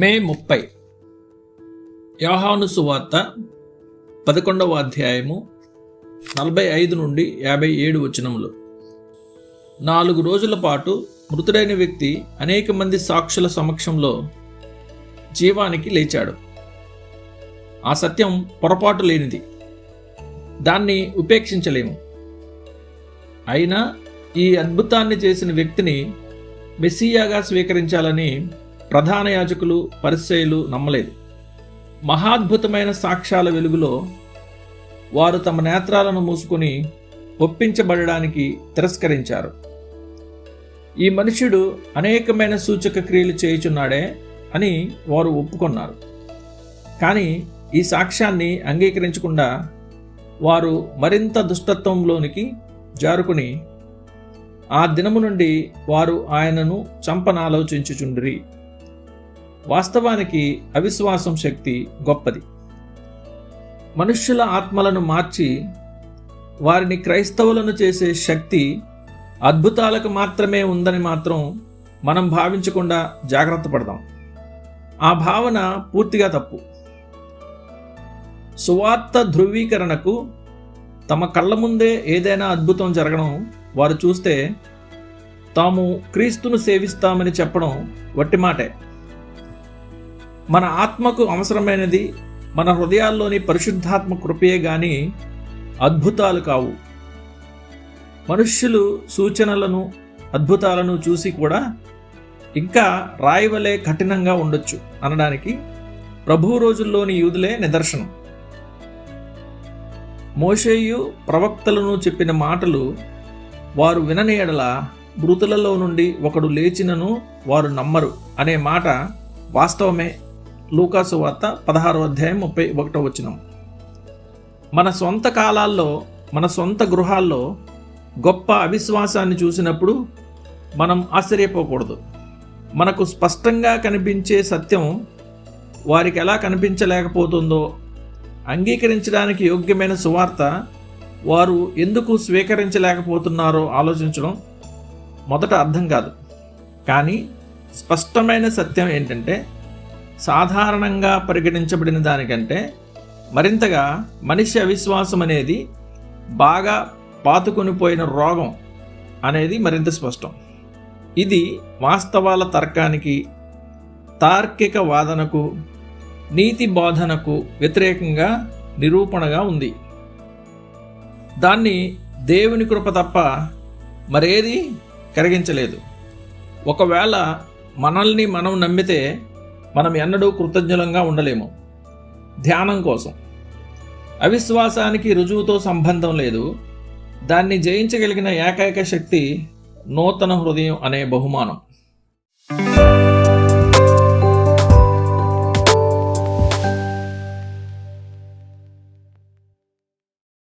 మే ముప్పై. యోహాను సువార్త పదకొండవ అధ్యాయము నలభై ఐదు నుండి యాభై ఏడు వచనములు. నాలుగు రోజుల పాటు మృతుడైన వ్యక్తి అనేక మంది సాక్షుల సమక్షంలో జీవానికి లేచాడు. ఆ సత్యం పొరపాటు లేనిది. దాన్ని ఉపేక్షించలేము. అయినా ఈ అద్భుతాన్ని చేసిన వ్యక్తిని మెస్సియాగా స్వీకరించాలని ప్రధాన యాజకులు పరిచయులు నమ్మలేదు. మహాద్భుతమైన సాక్ష్యాల వెలుగులో వారు తమ నేత్రాలను మూసుకొని ఒప్పించబడడానికి తిరస్కరించారు. ఈ మనుష్యుడు అనేకమైన సూచక క్రియలు చేయుచున్నాడే అని వారు ఒప్పుకున్నారు. కానీ ఈ సాక్ష్యాన్ని అంగీకరించకుండా వారు మరింత దుష్టత్వంలోనికి జారుకుని ఆ దినము నుండి వారు ఆయనను చంపనాలోచించుచుండిరి. వాస్తవానికి అవిశ్వాసం శక్తి గొప్పది. మనుష్యుల ఆత్మలను మార్చి వారిని క్రైస్తవులను చేసే శక్తి అద్భుతాలకు మాత్రమే ఉందని మాత్రం మనం భావించకుండా జాగ్రత్త పడదాం. ఆ భావన పూర్తిగా తప్పు. సువార్త ధృవీకరణకు తమ కళ్ళ ముందే ఏదైనా అద్భుతం జరగడం వారు చూస్తే తాము క్రీస్తును సేవిస్తామని చెప్పడం వట్టి మాటే మన ఆత్మకు అవసరమైనది మన హృదయాల్లోని పరిశుద్ధాత్మ కృపయే గాని అద్భుతాలు కావు. మనుష్యులు సూచనలను అద్భుతాలను చూసి కూడా ఇంకా రాయివలే కఠినంగా ఉండొచ్చు అనడానికి ప్రభు రోజుల్లోని యూదులే నిదర్శనం. మోషేయు ప్రవక్తలను చెప్పిన మాటలు వారు విననీయడల మృతులలో నుండి ఒకడు లేచినను వారు నమ్మరు అనే మాట వాస్తవమే. లూకాసు వార్త పదహారో అధ్యాయం ముప్పై ఒకటో వచనం. మన సొంత కాలాల్లో మన సొంత గృహాల్లో గొప్ప అవిశ్వాసాన్ని చూసినప్పుడు మనం ఆశ్చర్యపోకూడదు. మనకు స్పష్టంగా కనిపించే సత్యం వారికి ఎలా కనిపించలేకపోతుందో అంగీకరించడానికి యోగ్యమైన సువార్త వారు ఎందుకు స్వీకరించలేకపోతున్నారో ఆలోచించడం మొదట అర్థం కాదు. కానీ స్పష్టమైన సత్యం ఏంటంటే సాధారణంగా పరిగణించబడిన దానికంటే మరింతగా మనిషి అవిశ్వాసం అనేది బాగా పాతుకొనిపోయిన రోగం అనేది మరింత స్పష్టం. ఇది వాస్తవాల తర్కానికి తార్కిక వాదనకు నీతి బోధనకు వ్యతిరేకంగా నిరూపణగా ఉంది. దాన్ని దేవుని కృప తప్ప మరేది కరిగించలేదు. ఒకవేళ మనల్ని మనం నమ్మితే మనం ఎన్నడూ కృతజ్ఞులంగా ఉండలేము. ధ్యానం కోసం. అవిశ్వాసానికి రుజువుతో సంబంధం లేదు. దాన్ని జయించగలిగిన ఏకైక శక్తి నూతన హృదయం అనే బహుమానం.